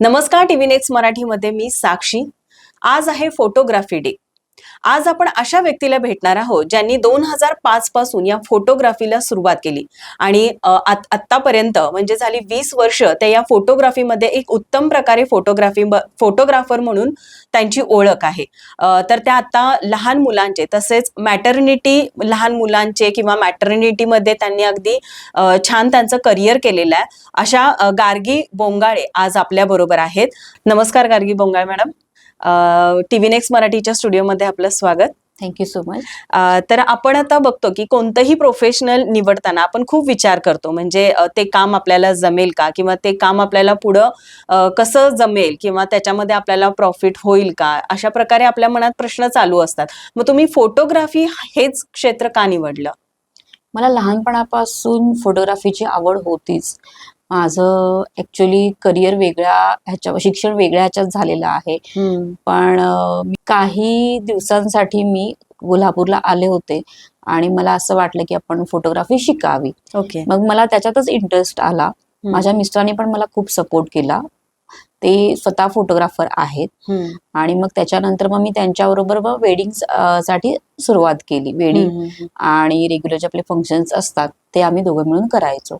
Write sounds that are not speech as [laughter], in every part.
नमस्कार TV next मराठीमध्ये मी साक्षी. आज आहे फोटोग्राफी डे आज आपण अशा व्यक्तीला भेटणार आहोत ज्यांनी दोन हजार पाच पासून या फोटोग्राफीला सुरुवात केली. आणि आतापर्यंत म्हणजे झाली वीस वर्ष ते या फोटोग्राफीमध्ये एक उत्तम प्रकारे फोटोग्राफी फोटोग्राफर म्हणून त्यांची ओळख आहे. तर त्या आता लहान मुलांचे तसेच मॅटर्निटी लहान मुलांचे किंवा मॅटर्निटीमध्ये त्यांनी अगदी छान त्यांचं करिअर केलेलं आहे. अशा गार्गी बोंगाळे आज आपल्या बरोबर आहेत. नमस्कार Gargi Bongale madam. T V next मराठीच्या स्टुडिओमध्ये आपलं स्वागत. थँक्यू सो मच तर आपण आता बघतो की कोणतंही प्रोफेशनल निवडताना आपण खूप विचार करतो. म्हणजे ते काम आपल्याला जमेल का? किंवा ते काम आपल्याला पुढं कसं जमेल? किंवा त्याच्यामध्ये आपल्याला प्रॉफिट होईल का? अशा प्रकारे आपल्या मनात प्रश्न चालू असतात. मग तुम्ही फोटोग्राफी हेच क्षेत्र का निवडलं? मला लहानपणापासून फोटोग्राफीची आवड होतीच. माझं ऍक्च्युली करिअर वेगळ्या ह्याच्या शिक्षण वेगळ्या ह्याच्यात झालेलं आहे. पण काही दिवसांसाठी मी कोल्हापूरला आले होते आणि मला असं वाटलं की आपण फोटोग्राफी शिकावी. ओके मग मला त्याच्यातच इंटरेस्ट आला. माझ्या मिस्टरांनी पण मला खूप सपोर्ट केला. ते स्वतः फोटोग्राफर आहेत. आणि मग त्याच्यानंतर मग मी त्यांच्याबरोबर मग वेडिंगसाठी सुरुवात केली. वेडिंग आणि रेग्युलर जे आपले फंक्शन्स असतात ते आम्ही दोघं मिळून करायचो.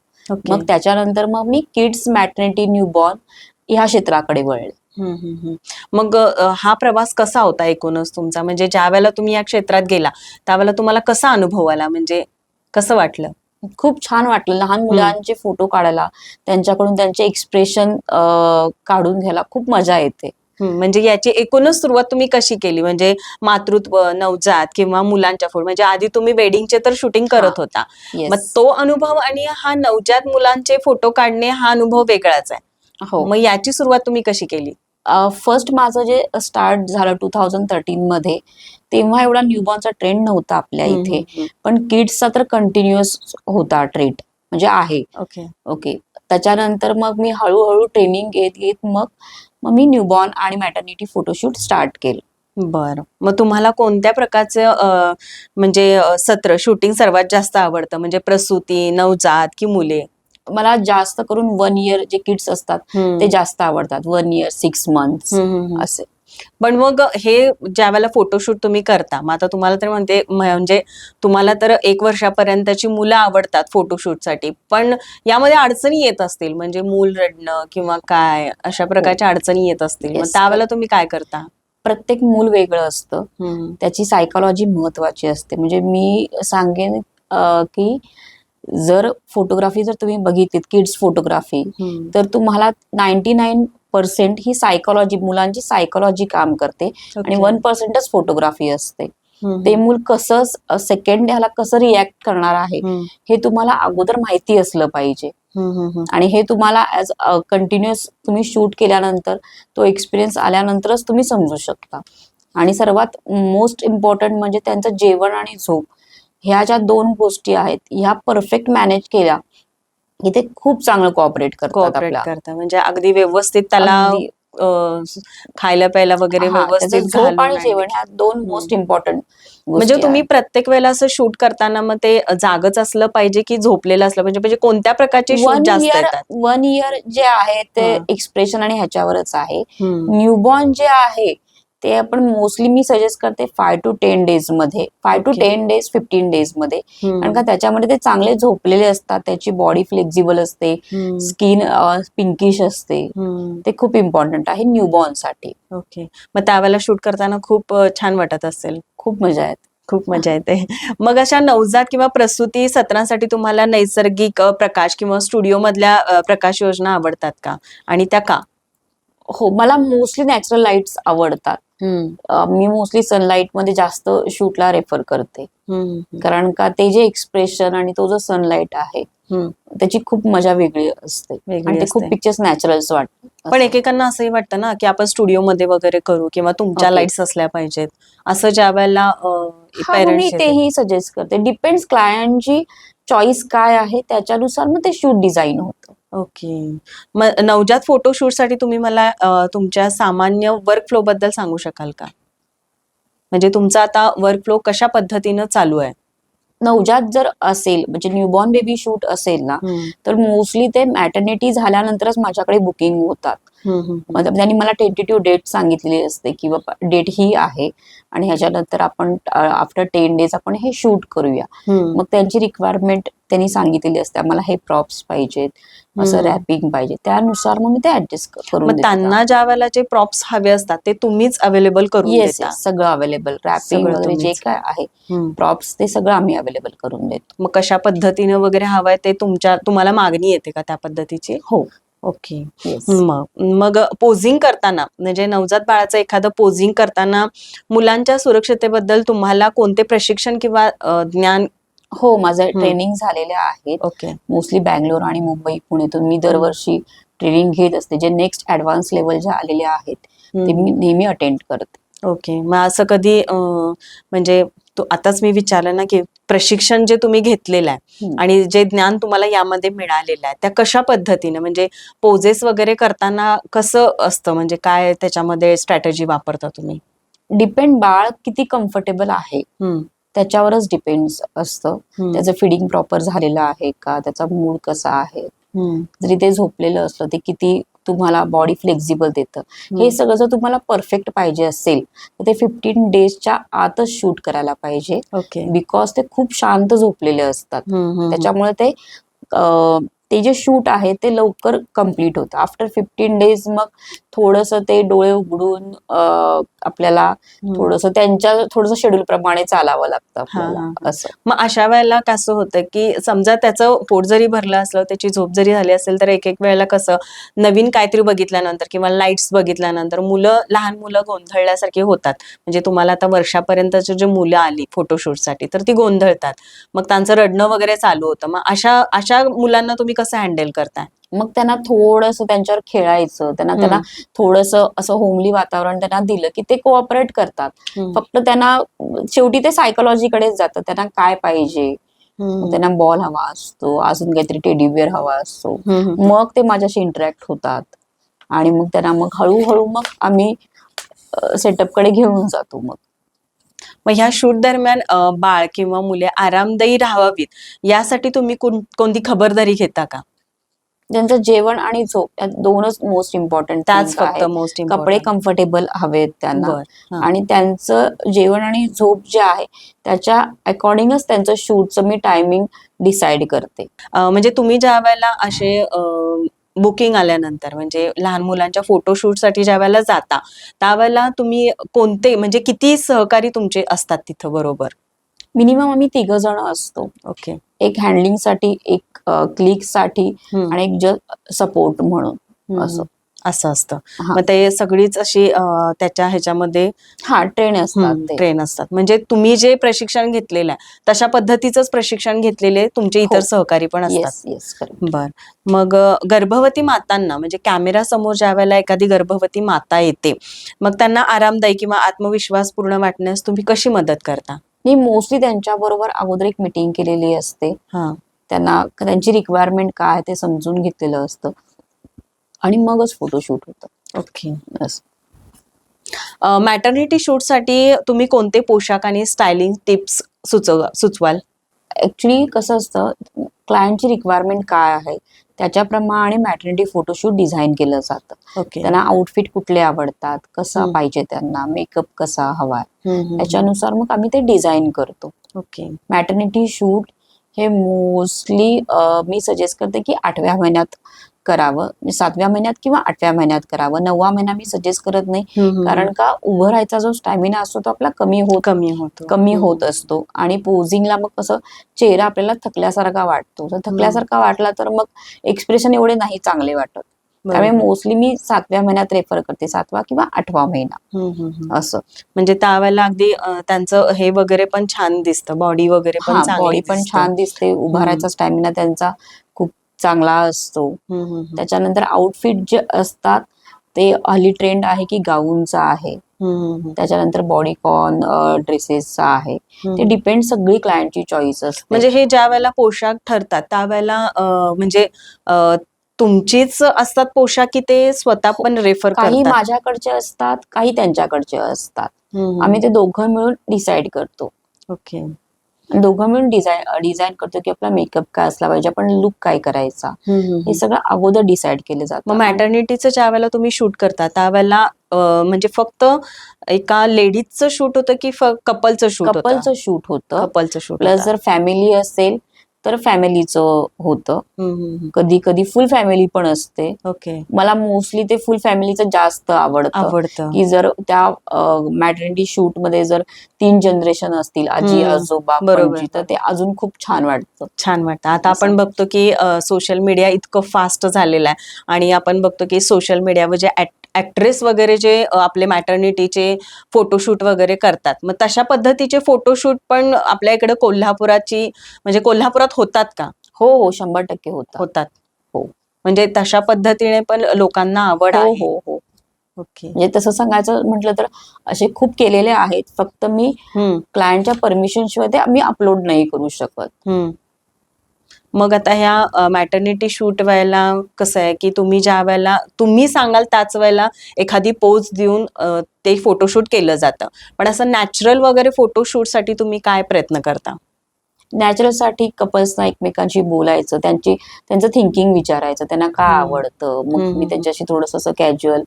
मग त्याच्यानंतर मग मी किड्स मॅटर्निटी न्यूबॉर्न ह्या क्षेत्राकडे वळले. हम्म, हम्म, हम्म. मग हा प्रवास कसा होता एकूणच तुमचा? म्हणजे ज्या वेळेला तुम्ही या क्षेत्रात गेला त्यावेळेला तुम्हाला कसा अनुभव आला? म्हणजे कसं वाटलं? खूप छान वाटलं. लहान मुलांचे फोटो काढायला त्यांच्याकडून त्यांचे एक्सप्रेशन काढून घ्यायला खूप मजा येते. म्हणजे याची एकूणच सुरुवात तुम्ही कशी केली? म्हणजे मातृत्व नवजात किंवा मुलांच्या फोटो म्हणजे आधी तुम्ही वेडिंगचे तर शूटिंग करत होता. मग. तो अनुभव आणि हा नवजात मुलांचे फोटो काढणे हा अनुभव वेगळाच आहे. हो. मग याची सुरुवात तुम्ही कशी केली? फर्स्ट माझं जे स्टार्ट झालं टू थाउजंड थर्टीन मध्ये तेव्हा एवढा न्यूबॉर्नचा ट्रेंड नव्हता आपल्या इथे. पण किड्सचा तर कंटिन्युअस होता ट्रेंड म्हणजे आहे. ओके ओके त्याच्यानंतर मग मी हळूहळू ट्रेनिंग घेत घेत मग मग मी न्यूबॉर्न आणि मॅटर्निटी फोटोशूट स्टार्ट केलं. बरं. मग तुम्हाला कोणत्या प्रकारचे म्हणजे सत्र शूटिंग सर्वात जास्त आवडतं? म्हणजे प्रसूती नवजात की मुले? मला जास्त करून वन इयर जे किड्स असतात. ते जास्त आवडतात. One year six month. असे. पण मग हे ज्या वेळेला फोटोशूट तुम्ही करता मग आता तुम्हाला तर म्हणते म्हणजे तुम्हाला तर एक वर्षापर्यंतची मुलं आवडतात फोटोशूटसाठी पण यामध्ये अडचणी येत असतील म्हणजे मूल रडणं किंवा काय अशा प्रकारच्या अडचणी येत असतील मग. त्यावेळेला तुम्ही काय करता प्रत्येक मूल वेगळं असतं. त्याची सायकॉलॉजी महत्वाची असते म्हणजे मी सांगेन की जर फोटोग्राफी जर तुम्ही बघितलीत किड्स फोटोग्राफी. तर तुम्हाला नाईन्टी नाईन पर्सेंट ही सायकॉलॉजी मुलांची सायकॉलॉजी काम करते आणि. वन पर्सेंटच फोटोग्राफी असते. ते मूल कसं सेकंड ह्याला कसं रिॲक्ट करणार आहे. हे तुम्हाला अगोदर माहिती असलं पाहिजे. आणि हे तुम्हाला ऍज कंटिन्युअस तुम्ही शूट केल्यानंतर तो एक्सपिरियन्स आल्यानंतरच तुम्ही समजू शकता आणि सर्वात मोस्ट इम्पॉर्टंट म्हणजे त्यांचं जेवण आणि झोप ह्या ज्या दोन गोष्टी आहेत ह्या परफेक्ट मॅनेज केल्या ते खूप चांगलं कोऑपरेट करतात कोऑपरेट आपल्या करता म्हणजे अगदी व्यवस्थित त्याला अगदी. अ, खायला प्यायला वगैरे हा, त्याचं व्यवस्थित झोप आणि आणि- जेवण ह्या दोन मोस्ट इम्पॉर्टंट म्हणजे तुम्ही प्रत्येक वेळेला असं शूट करताना मग ते जागच असलं पाहिजे की झोपलेलं असलं पाहिजे? म्हणजे कोणत्या प्रकारचे शूट वन जास्त इयर येतात? वन इयर जे आहे ते हा. एक्सप्रेशन आणि ह्याच्यावरच आहे. न्यूबॉर्न जे आहे ते आपण मोस्टली मी सजेस्ट करते five to ten डेजमध्ये. Five to. Ten days fifteen डेजमध्ये. कारण का त्याच्यामध्ये ते चांगले झोपलेले असतात त्याची बॉडी फ्लेक्झिबल असते. स्किन पिंकिश असते. ते खूप इम्पॉर्टंट आहे न्यूबॉर्नसाठी ओके मग त्यावेळेला शूट करताना खूप छान वाटत असेल. खूप मजा येते. खूप मजा येते. [laughs] मग अशा नवजात किंवा प्रसूती सत्रांसाठी तुम्हाला नैसर्गिक प्रकाश किंवा स्टुडिओ मधल्या प्रकाश योजना आवडतात का? आणि त्या का? हो मला मोस्टली नॅचरल लाईट्स आवडतात. मी मोस्टली सनलाईटमध्ये जास्त शूटला रेफर करते हम्म. कारण का ते जे एक्सप्रेशन आणि तो जो सनलाईट आहे हम्म. त्याची खूप मजा वेगळी असते आणि ते खूप. पिक्चर्स नॅचरल्स वाटतात पण एकेकांना असंही वाटतं ना की आपण स्टुडिओ मध्ये वगैरे करू किंवा तुमच्या. लाईट्स असल्या पाहिजेत असं ज्या वेळेला मी तेही सजेस्ट करते डिपेंड्स क्लायंटची चॉईस काय आहे त्याच्यानुसार मग ते शूट डिझाईन होतं ओके. मग नवजात फोटोशूटसाठी तुम्ही मला अ, तुमच्या सामान्य वर्क फ्लो बद्दल सांगू शकाल का? म्हणजे तुमचा आता वर्क फ्लो कशा पद्धतीनं चालू आहे? नवजात जर असेल म्हणजे न्यूबॉर्न बेबी शूट असेल ना तर मोस्टली ते मॅटर्निटी झाल्यानंतरच माझ्याकडे बुकिंग होतात. त्यांनी मला टेंटेटिव्ह डेट सांगितलेली असते की बाबा डेट ही आहे आणि ह्याच्यानंतर आपण आफ्टर टेन डेज आपण हे शूट करूया. मग त्यांची रिक्वायरमेंट त्यांनी सांगितलेली असते आम्हाला हे प्रॉप्स पाहिजेत असं. रॅपिंग पाहिजे. त्यानुसार मग मी ते ऍडजस्ट मग त्यांना ज्या वेळेला जे प्रॉप्स हवे असतात ते तुम्हीच अवेलेबल येस देता. सगळं अवेलेबल रॅपिंग वगैरे जे. काय आहे. प्रॉप्स ते सगळं आम्ही अवेलेबल करून देतो. मग कशा पद्धतीने वगैरे हवंय ते तुमच्या तुम्हाला मागणी येते का त्या पद्धतीची? हो. ओके. मग मग पोझिंग करताना म्हणजे नवजात बाळाचं एखादं पोझिंग करताना मुलांच्या सुरक्षतेबद्दल तुम्हाला कोणते प्रशिक्षण किंवा ज्ञान हो माझं. ट्रेनिंग झालेले आहेत ओके. मोस्टली बँगलोर आणि मुंबई पुण्यातून मी दरवर्षी ट्रेनिंग घेत असते. जे नेक्स्ट ऍडव्हान्स लेवल जे आलेले आहेत ते मी नेहमी अटेंड करते. ओके. मग असं कधी म्हणजे आताच मी विचारलं ना की प्रशिक्षण जे तुम्ही घेतलेलं आहे. आणि जे ज्ञान तुम्हाला यामध्ये मिळालेलं आहे त्या कशा पद्धतीने? म्हणजे पोजेस वगैरे करताना कसं असतं? म्हणजे काय त्याच्यामध्ये स्ट्रॅटेजी वापरता तुम्ही? डिपेंड बाळ किती कम्फर्टेबल आहे त्याच्यावरच डिपेंड असतं. त्याचं फिडिंग प्रॉपर झालेलं आहे का? त्याचा मूड कसा आहे? जरी ते झोपलेलं असलं ते किती तुम्हाला बॉडी फ्लेक्झिबल देतं. हम्म. हे सगळं जर तुम्हाला परफेक्ट पाहिजे असेल तर ते फिफ्टीन डेजच्या आतच शूट करायला पाहिजे. ओके बिकॉज ते खूप शांत झोपलेले असतात. त्याच्यामुळे ते ते जे शूट आहे ते लवकर कंप्लीट होतं. आफ्टर फिफ्टीन डेज मग थोडस ते डोळे उघडून आपल्याला. थोडस त्यांच्या थोडस शेड्यूल प्रमाणे चालावं लागतं आपल्याला. असं. मग अशा वेळेला कसं होतं की समजा त्याचं पोट जरी भरलं असलं त्याची झोप जरी झाली असेल तर एक एक वेळेला कसं नवीन काहीतरी बघितल्यानंतर किंवा लाईट्स बघितल्यानंतर मुलं लहान मुलं गोंधळल्यासारखी होतात. म्हणजे तुम्हाला आता वर्षापर्यंतची जी मुलं आली फोटोशूटसाठी तर ती गोंधळतात. मग त्यांचं रडणं वगैरे चालू होतं. मग अशा अशा मुलांना तुम्ही कसं हँडल करताय? मग त्यांना थोडस त्यांच्यावर खेळायचं त्यांना त्यांना थोडस असं होमली वातावरण त्यांना दिलं की ते कोऑपरेट करतात. फक्त त्यांना शेवटी ते सायकोलॉजीकडेच जातं. त्यांना काय पाहिजे? त्यांना बॉल हवा असतो अजून काहीतरी टेडीबिअर हवा असतो. मग ते माझ्याशी इंटरॅक्ट होतात. आणि मग त्यांना मग हळूहळू मग आम्ही सेटअपकडे घेऊन जातो मग. मग ह्या शूट दरम्यान बाळ किंवा मुले आरामदायी राहावीत यासाठी तुम्ही कोण- कोणती खबरदारी घेता का? त्यांचं जेवण आणि झोप या दोनच मोस्ट इम्पॉर्टंट त्याच फक्त मोस्ट कपडे कम्फर्टेबल हवेत त्यांना. आणि त्यांचं जेवण आणि झोप जे आहे त्याच्या अकॉर्डिंगच त्यांचं शूटचं मी टायमिंग डिसाईड करते. म्हणजे तुम्ही ज्या वेळेला असे बुकिंग आल्यानंतर म्हणजे लहान मुलांच्या फोटोशूटसाठी ज्या वेळेला जाता त्यावेळेला तुम्ही कोणते म्हणजे किती सहकारी तुमचे असतात तिथं बरोबर? मिनिमम आम्ही तिघ जण असतो. ओके एक हँडलिंगसाठी एक क्लिकसाठी आणि एक जस्ट सपोर्ट म्हणून. असं. असं असतं. मग ते सगळीच अशी त्याच्या ह्याच्यामध्ये हा ट्रेन असतात ट्रेन असतात. म्हणजे तुम्ही जे प्रशिक्षण घेतलेलं आहे तशा पद्धतीचंच प्रशिक्षण घेतलेले तुमचे इतर हो. सहकारी पण असतात. बर. मग गर्भवती मातांना म्हणजे कॅमेरा समोर ज्या वेळेला एखादी गर्भवती माता येते मग त्यांना आरामदायी किंवा आत्मविश्वास पूर्ण वाटण्यास तुम्ही कशी मदत करता? मी मोस्टली त्यांच्या बरोबर अगोदर एक मिटिंग केलेली असते. हा. त्यांना त्यांची रिक्वायरमेंट काय आहे ते समजून घेतलेलं असतं. आणि मगच फोटोशूट होतं. ओके बस मॅटर्निटी शूटसाठी तुम्ही कोणते पोशाख आणि स्टायलिंग टिप्स सुचव सुचवाल? ऍक्च्युली कसं असतं क्लायंटची रिक्वायरमेंट काय आहे? त्याच्याप्रमाणे मॅटर्निटी फोटोशूट डिझाईन केलं जातं. ओके त्यांना आउटफिट कुठले आवडतात कसा हम्म. पाहिजे त्यांना मेकअप कसा हवाय हम्म, त्याच्यानुसार मग आम्ही ते डिझाईन करतो. ओके मॅटर्निटी शूट हे मोस्टली मी सजेस्ट करते की आठव्या महिन्यात करावं. म्हणजे सातव्या महिन्यात किंवा आठव्या महिन्यात करावं. नववा महिना मी सजेस्ट करत नाही. कारण का उभं राहायचा जो स्टॅमिना असतो तो आपला कमी होत कमी होतो. कमी. होत असतो. आणि पोझिंगला मग कसं चेहरा आपल्याला थकल्यासारखा वाटतो. जर थकल्यासारखा वाटला तर मग एक्सप्रेशन एवढे नाही चांगले वाटत. त्यामुळे. मोस्टली मी सातव्या महिन्यात रेफर करते. सातवा किंवा आठवा महिना. असं. म्हणजे त्यावेळेला अगदी त्यांचं हे वगैरे पण छान दिसतं. बॉडी वगैरे पण चांगली बॉडी पण. छान दिसते. उभा हम्म. राहायचा स्टॅमिना त्यांचा. चांगला असतो. त्याच्यानंतर आउटफिट जे असतात ते हल्ली ट्रेंड आहे की गाऊनचा आहे. त्याच्यानंतर बॉडीकॉन ड्रेसेसचा आहे. ते डिपेंड सगळी क्लायंटची चॉईस असते. म्हणजे हे ज्या वेळेला पोशाख ठरतात त्यावेळेला म्हणजे तुमचीच असतात पोशाख की ते स्वतः पण रेफर काही करतात? माझ्याकडचे असतात काही त्यांच्याकडचे असतात. आम्ही ते दोघं मिळून डिसाईड करतो. ओके. दोघं मिळून डिझाईन डिझाईन करतो की आपला मेकअप काय असला पाहिजे आपण लुक काय करायचा? हे सगळं अगोदर डिसाईड केलं मग जातं मॅटर्निटीचं ज्या वेळेला तुम्ही शूट करता त्यावेळेला म्हणजे फक्त एका लेडीजचं शूट होतं की कपलचं शूट होतं? कपलचं शूट होतं. कपलचं शूट प्लस जर फॅमिली असेल तर फॅमिलीचं होतं. कधी कधी फुल फॅमिली पण असते. ओके. मला मोस्टली ते फुल फॅमिलीचं जास्त आवडतं. आवडतं. की जर त्या मॅटर्निटी शूटमध्ये जर तीन जनरेशन असतील आजी आजोबा बरोबर. तर ते अजून खूप छान वाटतं. छान वाटतं. आता आपण बघतो की सोशल मीडिया इतकं फास्ट झालेलं आहे. आणि आपण बघतो की सोशल मीडियावर जे ऍक्ट्रेस वगैरे जे आपले मॅटर्निटीचे फोटोशूट वगैरे करतात. मग तशा पद्धतीचे फोटोशूट पण आपल्या इकडे कोल्हापुराची म्हणजे कोल्हापुरात होतात का? हो हो शंभर टक्के होतं होतात. हो. म्हणजे तशा पद्धतीने पण लोकांना आवड हो आहे. हो हो. ओके. म्हणजे तसं सांगायचं म्हटलं तर असे खूप केलेले आहेत. फक्त मी क्लायंटच्या परमिशन शिवाय ते मी अपलोड नाही करू शकत. मग आता ह्या मॅटर्निटी शूट वेळेला कसं आहे की तुम्ही ज्या वेळेला तुम्ही सांगाल त्याच वेळेला एखादी पोज देऊन ते फोटोशूट केलं जातं पण असं नॅचरल वगैरे फोटोशूटसाठी तुम्ही काय प्रयत्न करता नॅचरलसाठी कपल्सना एकमेकांशी बोलायचं त्यांची त्यांचं थिंकिंग विचारायचं त्यांना काय हम्म. आवडतं मग. मी त्यांच्याशी थोडस असं कॅज्युअल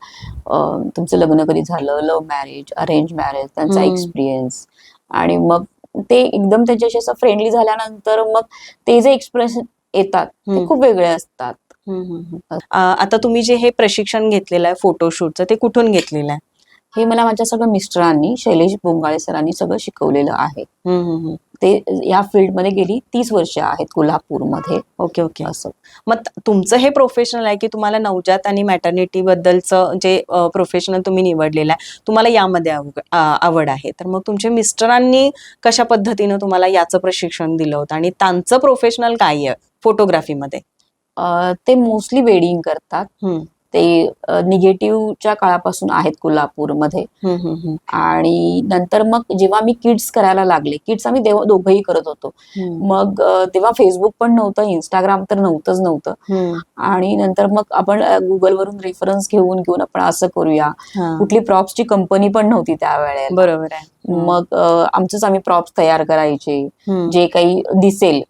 तुमचं लग्न कधी झालं लव्ह मॅरेज अरेंज मॅरेज त्यांचा. एक्सपिरियन्स आणि मग ते एकदम त्यांच्याशी असं फ्रेंडली झाल्यानंतर मग ते जे एक्सप्रेशन येतात. ते खूप वेगळे असतात आता तुम्ही जे हे प्रशिक्षण घेतलेलं आहे फोटोशूटचं ते कुठून घेतलेलं आहे हे मला माझ्या सगळं मिस्टरांनी शैलेश बोंगाळे सरांनी सगळं शिकवलेलं आहे. ते या फील्डमध्ये गेली तीस वर्ष आहेत कोल्हापूरमध्ये. ओके ओके असं. मग तुमचं हे प्रोफेशनल आहे की तुम्हाला नवजात आणि मॅटर्निटी बद्दलचं जे प्रोफेशनल तुम्ही निवडलेलं आहे तुम्हाला यामध्ये आवड आहे. तर मग तुमच्या मिस्टरांनी कशा पद्धतीनं तुम्हाला याचं प्रशिक्षण दिलं होतं आणि त्यांचं प्रोफेशनल काय आहे? फोटोग्राफीमध्ये ते मोस्टली वेडिंग करतात. ते निगेटिव्हच्या काळापासून आहेत कोल्हापूरमध्ये. आणि नंतर मग जेव्हा मी किड्स करायला लागले किड्स आम्ही दोघंही करत होतो. मग तेव्हा फेसबुक पण नव्हतं इंस्टाग्राम तर नव्हतंच नव्हतं. आणि नंतर मग आपण गुगलवरून रेफरन्स घेऊन घेऊन आपण असं करूया. कुठली प्रॉप्सची कंपनी पण नव्हती त्यावेळेला. बरोबर आहे. मग आमचंच आम्ही प्रॉप्स तयार करायचे. जे काही दिसेल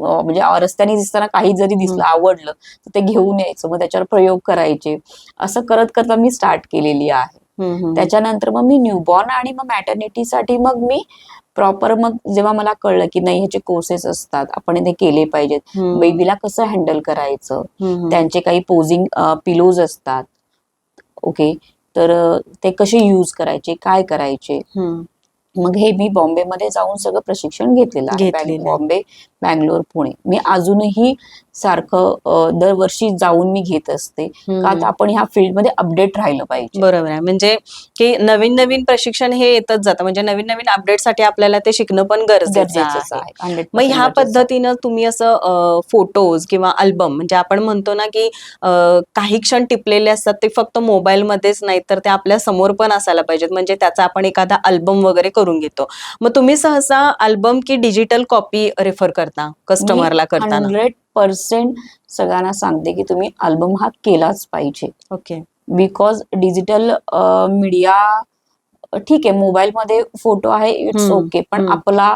म्हणजे रस्त्याने दिसताना काही जरी दिसलं आवडलं तर ते घेऊन यायचं. मग त्याच्यावर प्रयोग करायचे. असं करत करत मी स्टार्ट केलेली आहे. त्याच्यानंतर मग मी न्यूबॉर्न आणि मग मॅटर्निटीसाठी मग मी प्रॉपर मग जेव्हा मला कळलं की नाही ह्याचे कोर्सेस असतात आपण ते केले पाहिजेत. बेबीला कसं हँडल करायचं? त्यांचे काही पोझिंग पिलोज असतात. ओके तर ते कसे यूज करायचे? काय करायचे? मग हे मी बॉम्बेमध्ये जाऊन सगळं प्रशिक्षण घेतलेलं आहे. बॉम्बे बँगलोर पुणे. मी अजूनही सारखं दरवर्षी जाऊन मी घेत असते. का आपण ह्या फील्डमध्ये अपडेट राहिलं पाहिजे. बरोबर आहे. म्हणजे की नवीन नवीन प्रशिक्षण हे येतच जातं. म्हणजे नवीन नवीन अपडेटसाठी आपल्याला ते शिकणं पण गरजेचं आहे. आहे. 100% मग ह्या. पद्धतीनं तुम्ही असं फोटोज किंवा अल्बम म्हणजे आपण म्हणतो ना की काही क्षण टिपलेले असतात ते फक्त मोबाईलमध्येच नाही तर ते आपल्यासमोर पण असायला पाहिजेत. म्हणजे त्याचा आपण एखादा अल्बम वगैरे करून घेतो. मग तुम्ही सहसा अल्बम की डिजिटल कॉपी रेफर करता? कस्टमरला करताना? हंड्रेड पर्सेंट सगळ्यांना सांगते की तुम्ही अल्बम हा केलाच पाहिजे. ओके बिकॉज डिजिटल मीडिया ठीक आहे मोबाईलमध्ये फोटो आहे इट्स ओके पण. आपला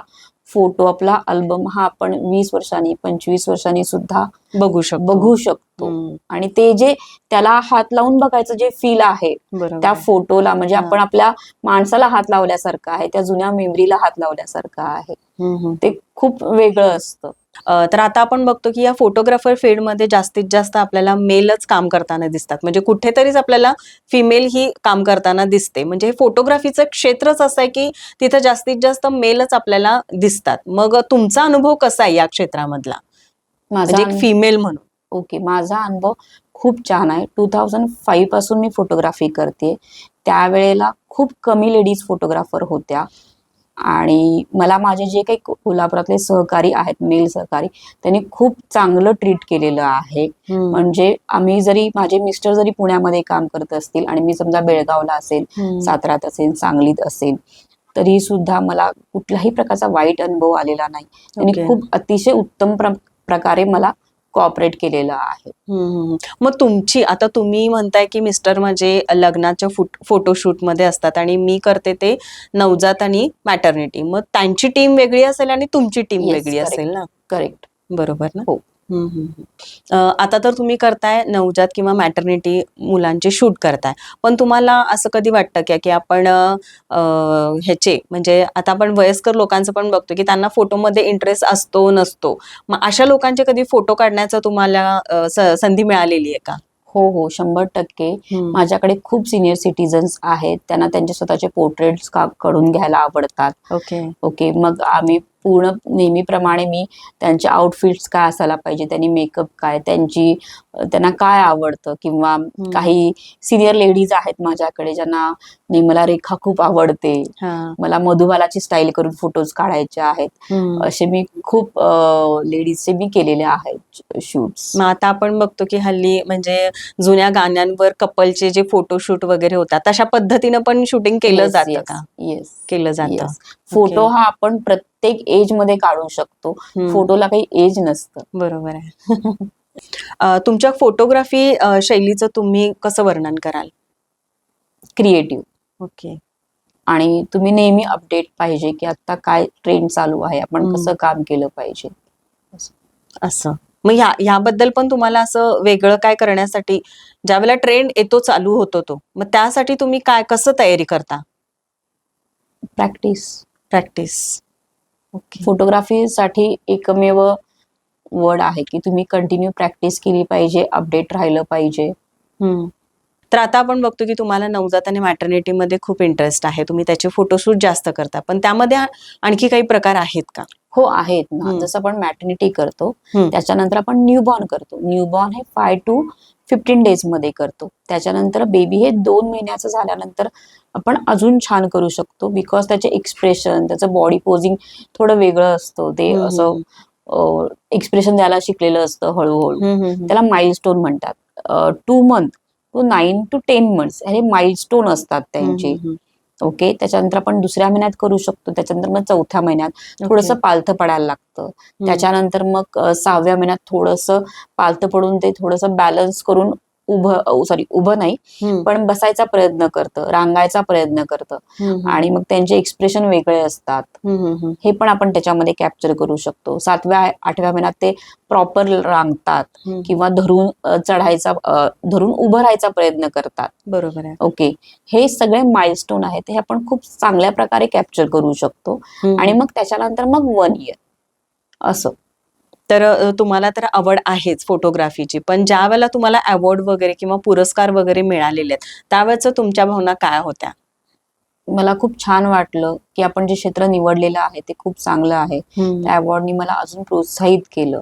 फोटो आपला अल्बम हा आपण वीस वर्षांनी पंचवीस वर्षांनी सुद्धा बघू शकतो बघू शकतो आणि ते जे त्याला हात लावून बघायचं जे फील आहे त्या. फोटोला म्हणजे. आपण आपल्या माणसाला हात लावल्यासारखं आहे त्या जुन्या मेमरीला हात लावल्यासारखं आहे. ते खूप वेगळं असतं तर आता आपण बघतो की या फोटोग्राफर फील्डमध्ये जास्तीत जास्त आपल्याला मेलच काम करताना दिसतात. म्हणजे कुठेतरीच आपल्याला फिमेल ही काम करताना दिसते. म्हणजे हे फोटोग्राफीचं क्षेत्रच असं आहे की तिथं जास्तीत जास्त मेलच आपल्याला दिसतात. मग तुमचा अनुभव कसा आहे या क्षेत्रामधला? माझा म्हणजे एक फिमेल म्हणून. ओके माझा अनुभव खूप छान आहे. टू थाउजंड फाईव्हपासून मी फोटोग्राफी करते त्यावेळेला खूप कमी लेडीज फोटोग्राफर होत्या. आणि मला माझे जे काही कोल्हापुरातले सहकारी आहेत मेल सहकारी त्यांनी खूप चांगलं ट्रीट केलेलं आहे म्हणजे आम्ही जरी माझे मिस्टर जरी पुण्यामध्ये काम करत असतील आणि मी समजा बेळगावला असेल. साताऱ्यात असेल सांगलीत असेल तरी सुद्धा मला कुठल्याही प्रकारचा वाईट अनुभव आलेला नाही त्यांनी Okay. खूप अतिशय उत्तम प्र- प्रकारे मला कॉपरेट केलेलं आहे. मग तुमची आता तुम्ही म्हणताय की मिस्टर माझे लग्नाच्या फोटोशूटमध्ये असतात आणि मी करते ते नवजात आणि मॅटर्निटी मग त्यांची टीम वेगळी असेल आणि तुमची टीम Yes, वेगळी. असेल ना करेक्ट बरोबर ना हो. आता तर तुम्ही करताय नवजात किंवा मॅटर्निटी मुलांचे शूट करताय. पण तुम्हाला असं कधी वाटतं का की आपण ह्याचे म्हणजे आता आपण वयस्कर लोकांचं पण बघतो की त्यांना फोटोमध्ये इंटरेस्ट असतो नसतो. मग अशा लोकांचे कधी फोटो काढण्याचं तुम्हाला संधी मिळालेली आहे का? हो हो शंभर टक्के. माझ्याकडे खूप सिनियर सिटीजन्स आहेत. त्यांना त्यांचे स्वतःचे पोर्ट्रेट्स काढून घ्यायला आवडतात. ओके. ओके मग आम्ही पूर्ण नेहमीप्रमाणे मी त्यांचे आउटफिट्स काय असायला पाहिजे त्यांनी मेकअप काय त्यांची त्यांना काय आवडतं किंवा काही सिनियर लेडीज आहेत माझ्याकडे ज्यांना नाही मला रेखा खूप आवडते. मला मधुबालाची स्टाईल करून फोटोज काढायचे आहेत. असे मी खूप लेडीजचे मी केलेले आहेत शूट्स मग आता आपण बघतो की हल्ली म्हणजे जुन्या गाण्यांवर कपलचे जे फोटोशूट वगैरे होतात तशा पद्धतीनं पण शूटिंग केलं जातं का? येस केलं जातं. फोटो हा आपण प्रत्येक एजमध्ये काढू शकतो. फोटोला काही एज नसतं. बरोबर आहे. [laughs] तुमच्या फोटोग्राफी शैलीचं तुम्ही कसं वर्णन कराल? Creative okay. आणि तुम्ही नेहमी अपडेट पाहिजे की आता काय ट्रेंड चालू आहे आपण. कसं काम केलं पाहिजे. असं. मग या याबद्दल पण तुम्हाला असं वेगळं काय करण्यासाठी ज्यावेळेला ट्रेंड येतो चालू होतो तो मग त्यासाठी तुम्ही काय कसं तयारी करता? Practice practice okay. फोटोग्राफीसाठी एकमेव वर्ड आहे की तुम्ही कंटिन्यू प्रॅक्टिस केली पाहिजे अपडेट राहिलं पाहिजे. तर आता आपण बघतो की तुम्हाला नवजात आणि मॅटर्निटी मध्ये खूप इंटरेस्ट आहे. तुम्ही त्याचे फोटोशूट जास्त करता. पण त्यामध्ये आणखी काही प्रकार आहेत का? हो आहेत ना. जसं आपण मॅटर्निटी करतो. त्याच्यानंतर आपण न्यूबॉर्न करतो. न्यूबॉर्न हे फाय टू फिफ्टीन डेजमध्ये करतो. त्याच्यानंतर बेबी हे दोन महिन्याचं झाल्यानंतर आपण अजून छान करू शकतो. बिकॉज त्याचे एक्सप्रेशन त्याचं बॉडी पोझिंग थोडं वेगळं असतं. ते असं एक्सप्रेशन द्यायला शिकलेलं असतं हळूहळू. त्याला माइलस्टोन म्हणतात. Two month two nine two ten months हे माइलस्टोन असतात त्यांचे. ओके त्याच्यानंतर आपण दुसऱ्या महिन्यात करू शकतो त्याच्यानंतर मग चौथ्या महिन्यात. थोडंसं पालथं पडायला लागतं. त्याच्यानंतर मग सहाव्या महिन्यात थोडंसं पालथं पडून ते थोडंसं बॅलन्स करून उभं सॉरी उभं नाही पण बसायचा प्रयत्न करतं रांगायचा प्रयत्न करतं. आणि मग त्यांचे एक्सप्रेशन वेगळे असतात. हे पण आपण त्याच्यामध्ये कॅप्चर करू शकतो. सातव्या आठव्या महिन्यात ते प्रॉपर रांगतात. किंवा धरून चढायचा धरून उभं राहायचा प्रयत्न करतात. बरोबर आहे. ओके. हे सगळे माइलस्टोन आहेत. हे आपण खूप चांगल्या प्रकारे कॅप्चर करू शकतो. आणि मग त्याच्यानंतर मग वन इयर असं. तर तुम्हाला तर आवड आहेच फोटोग्राफीची. पण ज्या वेळेला तुम्हाला अवॉर्ड वगैरे किंवा पुरस्कार वगैरे मिळालेले आहेत त्यावेळेच तुमच्या भावना काय होत्या? मला खूप छान वाटलं की आपण जे क्षेत्र निवडलेलं आहे ते खूप चांगलं आहे. त्या अवॉर्डनी मला अजून प्रोत्साहित केलं.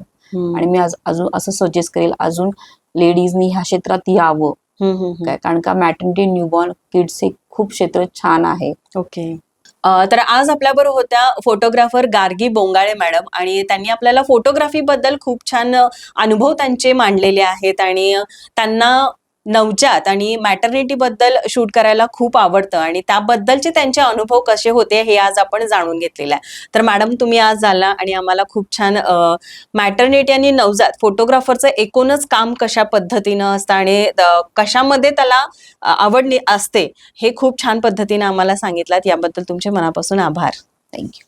आणि मी अजून असं सजेस्ट करेल अजून लेडीजनी ह्या क्षेत्रात यावं. काय? कारण का मॅटर्निटी न्यूबॉर्न किड्स हे खूप क्षेत्र छान आहे. ओके तर आज आपल्याबरोबर होत्या फोटोग्राफर गार्गी बोंगाळे मॅडम आणि त्यांनी आपल्याला फोटोग्राफी बद्दल खूप छान अनुभव त्यांचे मांडलेले आहेत आणि त्यांना नवजात आणि मॅटर्निटी बद्दल शूट करायला खूप आवडतं आणि त्याबद्दलचे त्यांचे अनुभव कसे होते हे आज आपण जाणून घेतलेलं आहे. तर मॅडम तुम्ही आज आला आणि आम्हाला खूप छान मॅटर्निटी आणि नवजात फोटोग्राफरचं एकूणच काम कशा पद्धतीनं असतं आणि कशामध्ये त्याला आवड असते हे खूप छान पद्धतीने आम्हाला सांगितलात याबद्दल तुमचे मनापासून आभार. थँक्यू